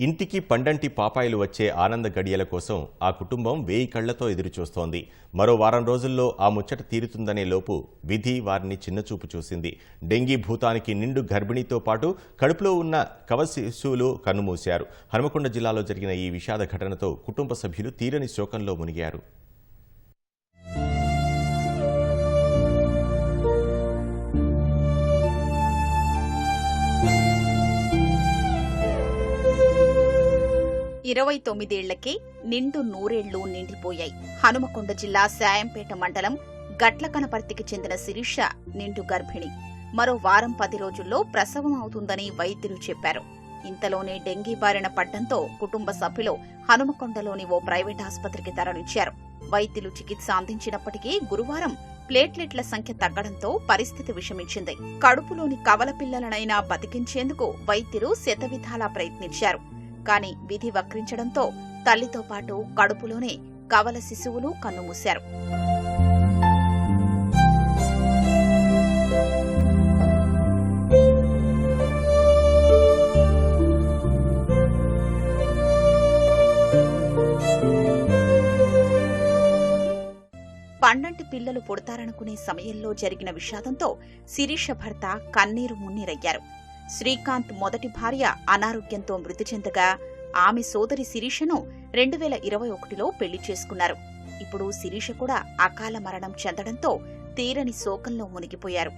ఇంటికి పండంటి పాపాయిలు వచ్చే ఆనంద గడియల కోసం ఆ కుటుంబం వేయి కళ్ళతో ఎదురుచూస్తోంది. మరో వారం రోజుల్లో ఆ ముచ్చట తీరుతుందనే లోపు విధి వారిని చిన్నచూపు చూసింది. డెంగీ భూతానికి నిండు గర్భిణీతో పాటు కడుపులో ఉన్న కవశిశువులు కన్నుమూశారు. హనుమకొండ జిల్లాలో జరిగిన ఈ విషాద ఘటనతో కుటుంబ సభ్యులు తీరని శోకంలో మునిగారు. ఇరవై తొమ్మిదేళ్ళకే నిండు నూరేళ్ళు నిండిపోయాయి. హనుమకొండ జిల్లా సాయంపేట మండలం గట్ల కనపర్తికి చెందిన శిరీష నిండు గర్భిణి. మరో వారం పది రోజుల్లో ప్రసవం అవుతుందని వైద్యులు చెప్పారు. ఇంతలోనే డెంగీ బారిన పడ్డంతో కుటుంబ సభ్యులు హనుమకొండలోని ఓ ప్రైవేట్ ఆసుపత్రికి తరలించారు. వైద్యులు చికిత్స అందించినప్పటికీ గురువారం ప్లేట్లెట్ల సంఖ్య తగ్గడంతో పరిస్థితి విషమించింది. కడుపులోని కవల పిల్లలనైనా బతికించేందుకు వైద్యులు శతవిధాలా ప్రయత్నించారు. కాని విధి వక్రించడంతో తల్లితో పాటు కడుపులోనే కవల శిశువులు కన్నుమూశారు. పండంటి పిల్లలు పుడతారనుకునే సమయంలో జరిగిన విషాదంతో శిరీష భర్త కన్నీరు మున్నీరయ్యారు. శ్రీకాంత్ మొదటి భార్య అనారోగ్యంతో మృతి చెందగా ఆమె సోదరి శిరీషను రెండు వేల ఇరవై ఒకటిలో పెళ్ళి చేసుకున్నారు. ఇప్పుడు శిరీష కూడా అకాల మరణం చెందడంతో తీరని శోకంలో మునిగిపోయారు.